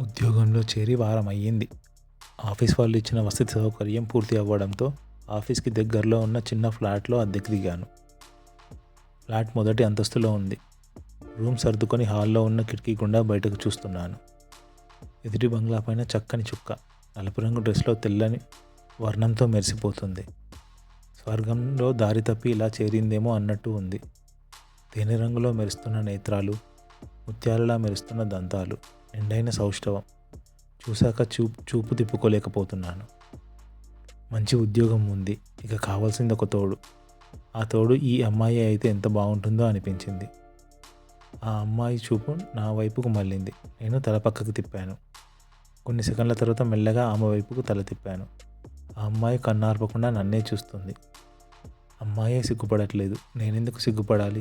ఉద్యోగంలో చేరి వారం అయ్యింది ఆఫీస్ వాళ్ళు ఇచ్చిన వసతి సౌకర్యం పూర్తి అవ్వడంతో ఆఫీస్కి దగ్గరలో ఉన్న చిన్న ఫ్లాట్లో అద్దెకి దిగాను ఫ్లాట్ మొదటి అంతస్తులో ఉంది. రూమ్ సర్దుకొని హాల్లో ఉన్న కిటికీ గుండా బయటకు చూస్తున్నాను. ఎదుటి బంగ్లా పైన చక్కని చుక్క నలుపు రంగు డ్రెస్లో తెల్లని వర్ణంతో మెరిసిపోతుంది. స్వర్గంలో దారి తప్పి ఇలా చేరిందేమో అన్నట్టు ఉంది. తేనె రంగులో మెరుస్తున్న నేత్రాలు ముత్యాలలా మెరుస్తున్న దంతాలు. ఎండైన సౌష్ఠవం. చూశాక చూపు చూపు తిప్పుకోలేకపోతున్నాను. మంచి ఉద్యోగం ఉంది. ఇక కావాల్సింది ఒక తోడు. ఆ తోడు ఈ అమ్మాయి అయితే ఎంత బాగుంటుందో అనిపించింది. ఆ అమ్మాయి చూపు నా వైపుకు మళ్ళింది. నేను తల పక్కకు తిప్పాను. కొన్ని సెకండ్ల తర్వాత మెల్లగా ఆమె వైపుకు తల తిప్పాను. ఆ అమ్మాయి కన్నార్పకుండా నన్నే చూస్తుంది. అమ్మాయే సిగ్గుపడట్లేదు. నేనెందుకు సిగ్గుపడాలి?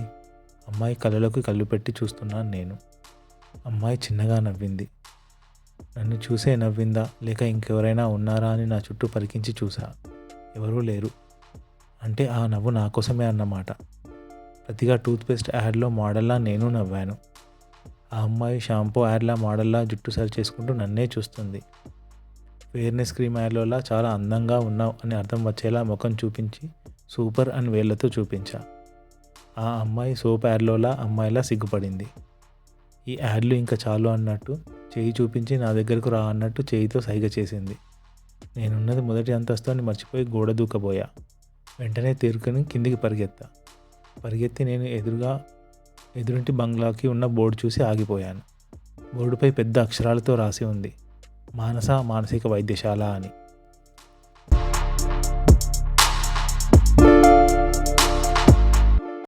అమ్మాయి కళ్ళలోకి కళ్ళు పెట్టి చూస్తున్నాను నేను. అమ్మాయి చిన్నగా నవ్వింది. నన్ను చూసే నవ్విందా? లేక ఇంకెవరైనా ఉన్నారా అని నా చుట్టూ పరికించి చూసా. ఎవరూ లేరు. అంటే ఆ నవ్వు నా కోసమే అన్నమాట. ప్రతిగా టూత్పేస్ట్ యాడ్లో మోడల్లా నేను నవ్వాను. ఆ అమ్మాయి షాంపూ యాడ్లా మోడల్లా జుట్టు సరి చేసుకుంటూ నన్నే చూస్తుంది. ఫేర్నెస్ క్రీమ్ యాడ్లోలా చాలా అందంగా ఉన్నావు అని అర్థం వచ్చేలా ముఖం చూపించి సూపర్ అని వేళ్ళతో చూపించా. ఆ అమ్మాయి సోప్ యాడ్లోలా అమ్మాయిలా సిగ్గుపడింది. ఈ యాడ్లు ఇంకా చాలు అన్నట్టు చేయి చూపించి నా దగ్గరకు రా అన్నట్టు చేయితో సైగ చేసింది. నేనున్నది మొదటి అంతస్తు అని మర్చిపోయి గోడ దూకబోయా. వెంటనే తేరుకొని కిందికి పరిగెత్తా. పరిగెత్తి నేను ఎదురుగా ఎదురింటి బంగ్లాకి ఉన్న బోర్డు చూసి ఆగిపోయాను. బోర్డుపై పెద్ద అక్షరాలతో రాసి ఉంది మానస మానసిక వైద్యశాల అని.